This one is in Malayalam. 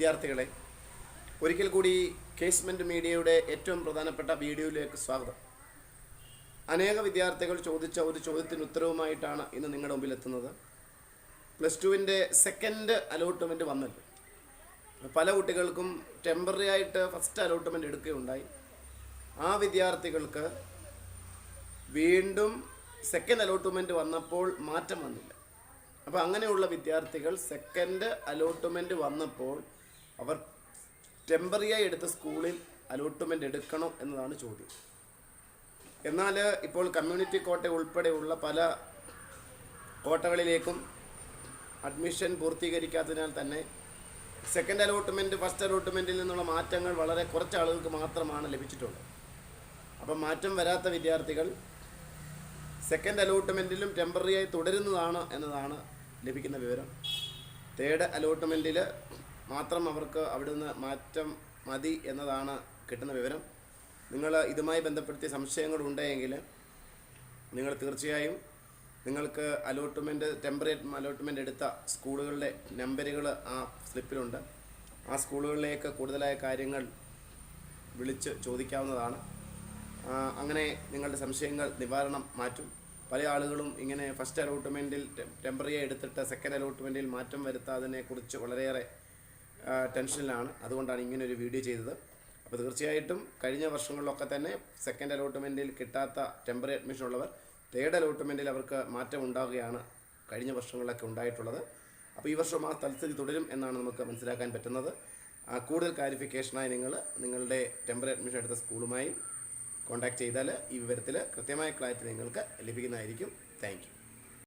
വിദ്യാർത്ഥികളെ ഒരിക്കൽ കൂടി കേസ്മെന്റ് മീഡിയയുടെ ഏറ്റവും പ്രധാനപ്പെട്ട വീഡിയോയിലേക്ക് സ്വാഗതം. അനേക വിദ്യാർത്ഥികൾ ചോദിച്ച ഒരു ചോദ്യത്തിന് ഉത്തരവുമായിട്ടാണ് ഇന്ന് നിങ്ങളുടെ മുമ്പിൽ എത്തുന്നത്. പ്ലസ് ടുവിന്റെ സെക്കൻഡ് അലോട്ട്മെന്റ് വന്നല്ലോ. പല കുട്ടികൾക്കും ടെമ്പററി ആയിട്ട് ഫസ്റ്റ് അലോട്ട്മെന്റ് എടുക്കുകയുണ്ടായി. ആ വിദ്യാർത്ഥികൾക്ക് വീണ്ടും സെക്കൻഡ് അലോട്ട്മെന്റ് വന്നപ്പോൾ മാറ്റം വന്നില്ല. അപ്പോൾ അങ്ങനെയുള്ള വിദ്യാർത്ഥികൾ സെക്കൻഡ് അലോട്ട്മെന്റ് വന്നപ്പോൾ അവർ ടെമ്പറിയായി എടുത്ത സ്കൂളിൽ അലോട്ട്മെന്റ് എടുക്കണോ എന്നതാണ് ചോദ്യം. എന്നാൽ ഇപ്പോൾ കമ്മ്യൂണിറ്റി കോട്ട ഉൾപ്പെടെയുള്ള പല കോട്ടകളിലേക്കും അഡ്മിഷൻ പൂർത്തീകരിക്കാത്തതിനാൽ തന്നെ സെക്കൻഡ് അലോട്ട്മെന്റ് ഫസ്റ്റ് അലോട്ട്മെന്റിൽ നിന്നുള്ള മാറ്റങ്ങൾ വളരെ കുറച്ച് ആളുകൾക്ക് മാത്രമാണ് ലഭിച്ചിട്ടുള്ളത്. അപ്പം മാറ്റം വരാത്ത വിദ്യാർത്ഥികൾ സെക്കൻഡ് അലോട്ട്മെന്റിലും ടെമ്പററിയായി തുടരുന്നതാണ് എന്നതാണ് ലഭിക്കുന്ന വിവരം. തേർഡ് അലോട്ട്മെന്റിൽ മാത്രം അവർക്ക് അവിടുന്ന് മാറ്റം മതി എന്നതാണ് കിട്ടുന്ന വിവരം. നിങ്ങൾ ഇതുമായി ബന്ധപ്പെടുത്തിയ സംശയങ്ങളുണ്ടെങ്കിൽ നിങ്ങൾ തീർച്ചയായും നിങ്ങൾക്ക് അലോട്ട്മെന്റ് ടെമ്പറേറ്റ് അലോട്ട്മെന്റ് എടുത്ത സ്കൂളുകളുടെ നമ്പറുകൾ ആ സ്ലിപ്പിലുണ്ട്. ആ സ്കൂളുകളിലേക്ക് കൂടുതലായ കാര്യങ്ങൾ വിളിച്ച് ചോദിക്കാവുന്നതാണ്. അങ്ങനെ നിങ്ങളുടെ സംശയങ്ങൾ നിവാരണം മാറ്റും. പല ആളുകളും ഇങ്ങനെ ഫസ്റ്റ് അലോട്ട്മെന്റിൽ ടെമ്പററി എടുത്തിട്ട് സെക്കൻഡ് അലോട്ട്മെന്റിൽ മാറ്റം വരുത്താതിനെക്കുറിച്ച് വളരെയേറെ ടെൻഷനിലാണ്. അതുകൊണ്ടാണ് ഇങ്ങനെ ഒരു വീഡിയോ ചെയ്തത്. അപ്പോൾ തീർച്ചയായിട്ടും കഴിഞ്ഞ വർഷങ്ങളിലൊക്കെ തന്നെ സെക്കൻഡ് അലോട്ട്മെന്റിൽ കിട്ടാത്ത ടെമ്പററി അഡ്മിഷൻ ഉള്ളവർ തേർഡ് അലോട്ട്മെന്റിൽ അവർക്ക് മാറ്റം ഉണ്ടാവുകയാണ് കഴിഞ്ഞ വർഷങ്ങളിലൊക്കെ ഉണ്ടായിട്ടുള്ളത്. അപ്പോൾ ഈ വർഷം ആ തൽസ്ഥിതി തുടരും എന്നാണ് നമുക്ക് മനസ്സിലാക്കാൻ പറ്റുന്നത്. കൂടുതൽ ക്ലാരിഫിക്കേഷനായി നിങ്ങൾ നിങ്ങളുടെ ടെമ്പററി അഡ്മിഷൻ എടുത്ത സ്കൂളുമായി കോൺടാക്ട് ചെയ്താൽ ഈ വിവരത്തിൽ കൃത്യമായ ക്ലാരിറ്റി നിങ്ങൾക്ക് ലഭിക്കുന്നതായിരിക്കും. താങ്ക്